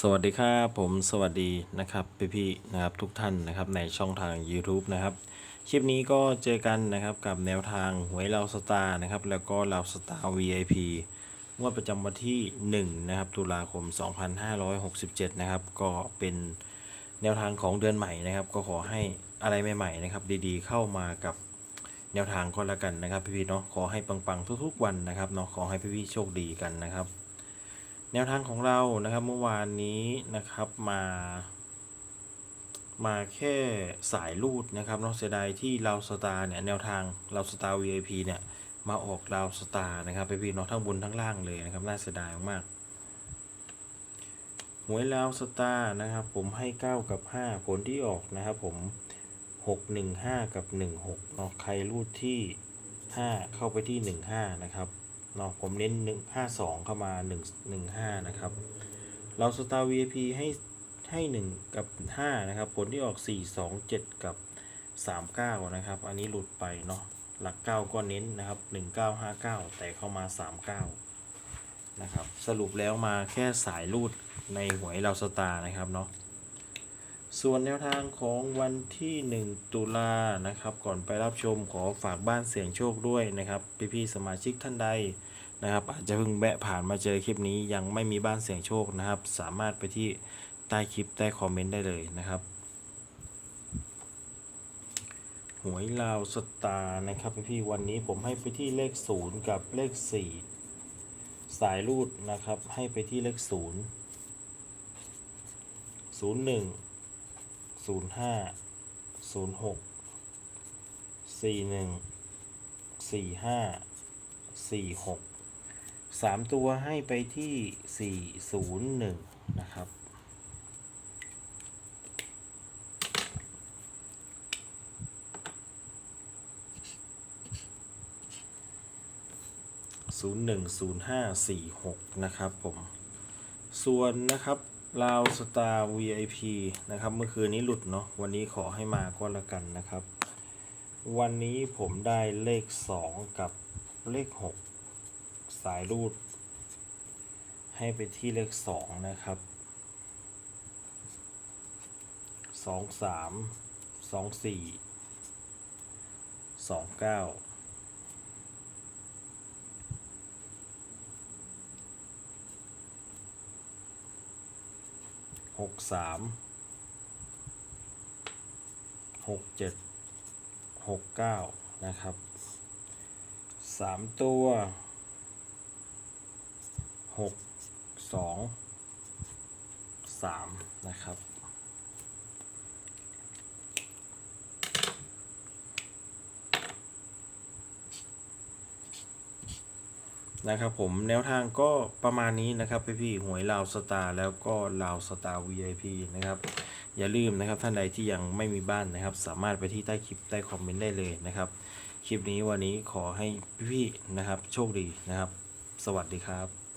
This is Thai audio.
สวัสดีครับผมสวัสดีนะครับพี่ๆนะครับทุกท่านนะครับในช่องทาง YouTube นะครับคลิปนี้ก็เจอกันนะครับกับแนวทางหวยเราสตาร์นะครับแล้วก็เราสตาร์ VIP งวดประจำวันที่1นะครับตุลาคม 2567นะครับก็เป็นแนวทางของเดือนใหม่นะครับ ก็ขอให้อะไรใหม่ๆนะครับดีๆ เข้ามากับแนวทางก็แล้วกันนะครับพี่ๆเนาะขอให้ปังๆทุกๆวันนะครับเนาะขอให้พี่ๆโชคดีกันนะครับ แนวทางของเรานะครับเมื่อวานนี้นะครับมา มาแค่สายรูดนะครับนอกเสียดายที่เราสตาร์เนี่ยแนวทางเราสตาร์ VIP เนี่ยมาออกเราสตาร์นะครับไปพี่เนาะทั้งบนทั้งล่างเลยนะครับน่าเสียดายมากหวยลาวสตาร์นะครับผมให้ 9 กับ 5 ผลที่ออกนะครับผม 6 1 5 กับ 1 6เนาะใครรูดที่ 5 เข้าไปที่ 15 นะครับ เนาะผมเน้น1 5 2 เข้ามา1 1 5 นะครับ เราสตาร์ VIP ให้ให้ 1 กับ 5 นะครับ ผลที่ออก 4 2 7 กับ 39 นะครับ อันนี้หลุดไปเนาะหลัก 9 ก็เน้นนะครับ 1959 แต่เข้ามา 39 นะครับ สรุปแล้วมาแค่สายรูดในหวยเราสตาร์นะครับเนาะ ส่วนแนวทางของวันที่ 1 ตุลานะครับ ก่อนไปรับชมขอฝากบ้านเสียงโชคด้วยนะครับ พี่ๆสมาชิกท่านใดนะครับ อาจจะเพิ่งแบะผ่านมาเจอคลิปนี้ยังไม่มีบ้านเสียงโชคนะครับ สามารถไปที่ใต้คลิปใต้คอมเมนต์ได้เลยนะครับหวยลาวสตาร์นะครับพี่ๆวันนี้ผมให้ไปที่เลข 0 กับเลข 4 สายรูดนะครับให้ไปที่เลข 0 01 ศูนย์ห้าศูนย์หกสี่หนึ่งสี่ห้าสี่หกสามตัวให้ไปที่สี่ศูนย์หนึ่งนะครับศูนย์หนึ่งศูนย์ห้าสี่หกนะครับผม ส่วนนะครับ ลาวสตาร์ VIP นะครับ เมื่อคืนนี้หลุดเนาะวันนี้ขอให้มาก็แล้วกันนะครับ วันนี้ผมได้เลข 2 กับเลข 6 สายรูด ให้ไปที่เลข 2 นะครับ 2 3 2 4 2 9 หกสามหกเจ็ดหกเก้านะครับสามตัวหกสองสามนะครับ นะครับผมแนวทางก็ประมาณนี้นะครับพี่พี่หวยลาวสตาร์แล้วก็ลาวสตาร์ VIP นะครับอย่าลืมนะครับท่านใดที่ยังไม่มีบ้านนะครับ สามารถไปที่ใต้คลิปใต้คอมเมนต์ได้เลยนะครับ คลิปนี้วันนี้ขอให้พี่ๆนะครับ โชคดีนะครับ สวัสดีครับ